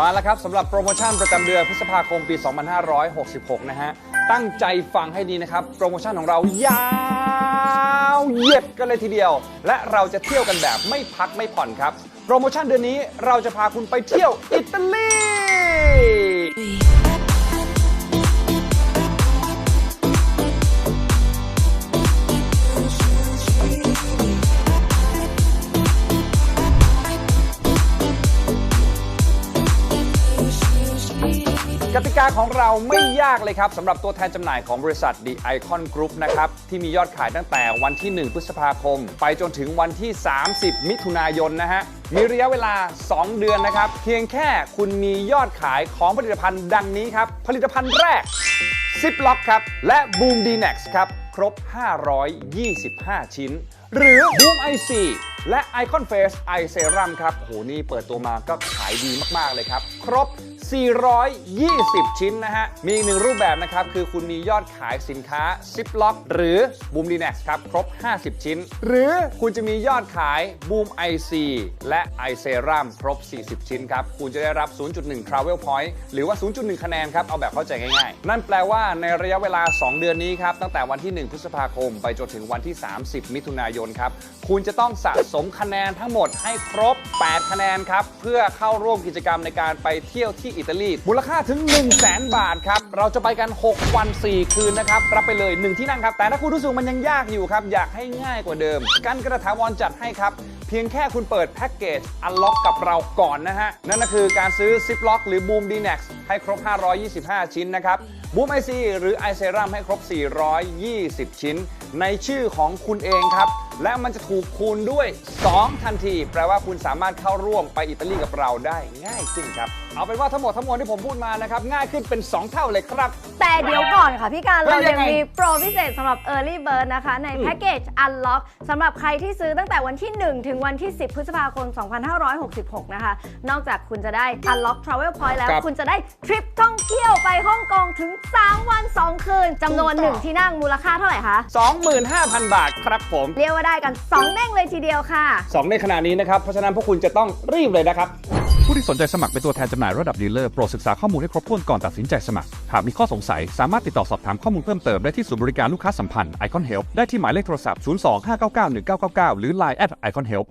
มาแล้วครับสำหรับโปรโมชั่นประจำเดือนพฤษภาคมปี 2566 นะฮะ ตั้งใจฟังให้ดีนะครับ โปรโมชั่นของเรายาวเหยียดกันเลยทีเดียว และเราจะเที่ยวกันแบบไม่พักไม่ผ่อนครับ โปรโมชั่นเดือนนี้เราจะพาคุณไปเที่ยวอิตาลี กติกาของเราไม่ยากเลยครับสำหรับตัวแทนจำหน่ายของบริษัท The Icon Group นะครับ ที่มียอดขายตั้งแต่วันที่ 1 พฤษภาคม ไปจนถึงวันที่ 30 มิถุนายนนะฮะ มีระยะเวลา 2 เดือนนะครับ เพียงแค่คุณมียอดขายของผลิตภัณฑ์ดังนี้ครับ ผลิตภัณฑ์แรก ซิปล็อกครับ และ Boom d n e x ครับ ครบ 525 ชิ้น หรือ Boom IC และ Icon Face Eye Serum ครับโหนี่เปิดตัวมาก็ขายดีมากๆเลยครับ ครบ 420 ชิ้นนะฮะ มีอีกหนึ่งรูปแบบนะครับ คือคุณมียอดขายสินค้า Zip Lock หรือ Boom d n e x ครับ ครบ 50 ชิ้น หรือคุณจะมียอดขาย Boom IC และ Eye Serum ครบ 40 ชิ้นครับ คุณจะได้รับ 0.1 Travel Point หรือว่า 0.1 คะแนนครับ เอาแบบเข้าใจง่ายๆ นั่นแปลว่าในระยะเวลา 2 เดือนนี้ครับ ตั้งแต่วันที่ 1 พฤษภาคม ไปจนถึงวันที่ 30 มิถุนายนครับ คุณจะต้องสะสมคะแนนทั้งหมดให้ครบ 8 คะแนนครับ เพื่อเข้าร่วมกิจกรรมในการไปเที่ยวที่อิตาลี มูลค่าถึง 1 0 0 0 0แบาทครับ เราจะไปกัน 6 วัน 4 คืนนะครับ รับไปเลย 1 ที่นั่งครับ แต่ถ้าคุณรู้สึกมันยังยากอยู่ครับ อยากให้ง่ายกว่าเดิม กันกระถาวรจัดให้ครับ พียงแค่คุณเปิดแพ็กเกจอันล็อกกับเราก่อนนะฮะ นั่นก็คือการซื้อ Zip Lock หรือ Boom d n e x ให้ครบ 525 ชิ้นนะครับบูมไอซีหรือไอเซรัมให้ครบ 420 ชิ้น ในชื่อของคุณเองครับ และมันจะถูกคูณด้วย 2 ทันที แปลว่าคุณสามารถเข้าร่วมไปอิตาลีกับเราได้ง่ายขึ้นครับ เอาเป็นว่าทั้งหมดทั้งมวลที่ผมพูดมานะครับ ง่ายขึ้นเป็น 2 เท่าเลยครับ แต่เดี๋ยวก่อนค่ะพี่การเฮ้เรายยัยังงไงมีโปรพิเศษสำหรับ Early Bird นะคะ ในแพ็กเกจ Unlock สำหรับใครที่ซื้อตั้งแต่วันที่ 1 ถึงวันที่ 10 พฤษภาคม 2566 นะคะ นอกจากคุณจะได้ Unlock Travel Point แล้ว ครับคุณจะได้ทริปท่องเที่ยวไปฮ่องกงถึง 3 วัน 2 คืนจำนวน ถูกต้อง 1 ที่นั่งมูลค่าเท่าไหร่คะ 25,000 บาทครับผม เรียกว่าได้กัน 2 เด้งเลยทีเดียวค่ะ2ในขณะนี้นะครับ เพราะฉะนั้นพวกคุณจะต้องรีบเลยนะครับ ผู้ที่สนใจสมัครเป็นตัวแทนจำหน่ายระดับดีลเลอร์โปรดศึกษาข้อมูลให้ครบถ้วนก่อนตัดสินใจสมัคร หากมีข้อสงสัย สามารถติดต่อสอบถามข้อมูลเพิ่มเติมได้ที่ศูนย์บริการลูกค้าสัมพันธ์ไอคอนเฮลได้ที่หมายเลขโทรศัพท์ 02 599 1999 หรือ Line at Icon Help